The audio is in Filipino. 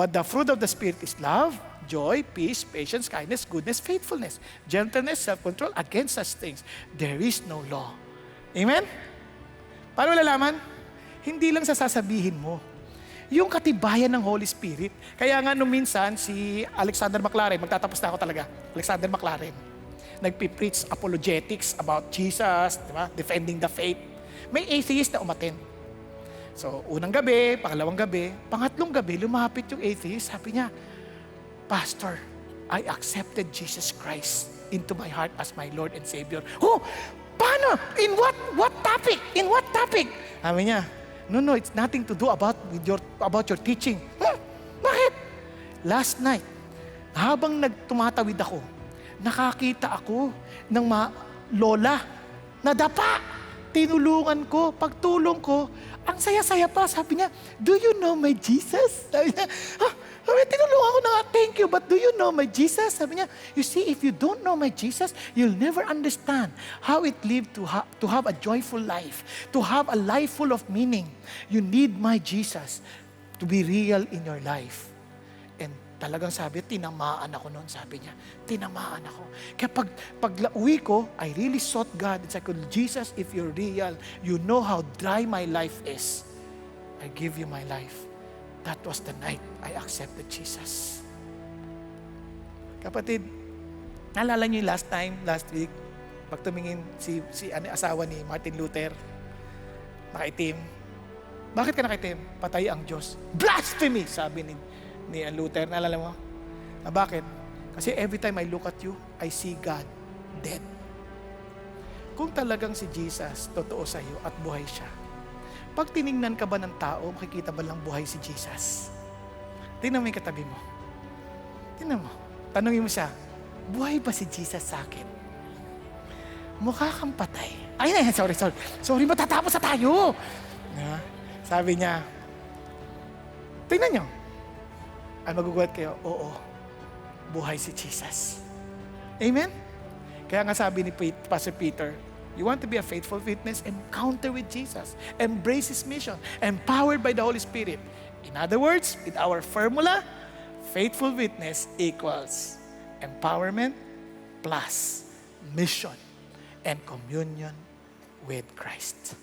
But the fruit of the Spirit is love, joy, peace, patience, kindness, goodness, faithfulness, gentleness, self-control. Against such things, there is no law. Amen? Paano malalaman? Hindi lang sa sasabihin mo. Yung katibayan ng Holy Spirit. Kaya nga nung minsan, si Alexander McLaren, magtatapos na ako talaga, Alexander McLaren, nagpipreach apologetics about Jesus, di ba? defending the faith. May atheist na umaten. So, unang gabi, pangalawang gabi, pangatlong gabi, lumapit yung atheist. Sabi niya, Pastor, I accepted Jesus Christ into my heart as my Lord and Savior. Oh, paano? In what what topic? In what topic? Sabi niya, no, no, it's nothing to do about with your about your teaching. Hmm, bakit? Last night, habang nagtumatawid ako, nakakita ako ng ma lola na dapa. Tinulungan ko, pagtulong ko, ang saya-saya pa. Sabi niya, do you know my Jesus? Sabi niya, ah, sabi, tinulungan ko na thank you, but do you know my Jesus? Sabi niya, you see, if you don't know my Jesus, you'll never understand how it lived to, ha- to have a joyful life, to have a life full of meaning. You need my Jesus to be real in your life. And talagang sabi, tinamaan ako noon, sabi niya. Tinamaan ako. Kaya pag, pag uwi ko, I really sought God. It's like, Jesus, if you're real, you know how dry my life is. I give you my life. That was the night I accepted Jesus. Kapatid, naalala niyo last time, last week, pag tumingin si, si ano, asawa ni Martin Luther, nakaitim. Bakit ka nakaitim? Patay ang Diyos. Blasphemy! Sabi ni, ni Luther. Naalala mo? Ah, bakit? Kasi every time I look at you, I see God dead. Kung talagang si Jesus totoo sa iyo at buhay siya, pag tiningnan ka ba ng tao, makikita ba lang buhay si Jesus? Tingnan mo yung katabi mo. Tingnan mo. Tanungin mo siya, buhay ba si Jesus sa akin? Mukha kang patay. Ay, ay, sorry, sorry. Sorry, matatapos na tayo. Diba? Sabi niya, tingnan niyo. Ay, magugulat kayo, oo, buhay si Jesus. Amen? Kaya nga sabi ni Pastor Peter, you want to be a faithful witness, encounter with Jesus. Embrace His mission, empowered by the Holy Spirit. In other words, with our formula, faithful witness equals empowerment plus mission and communion with Christ.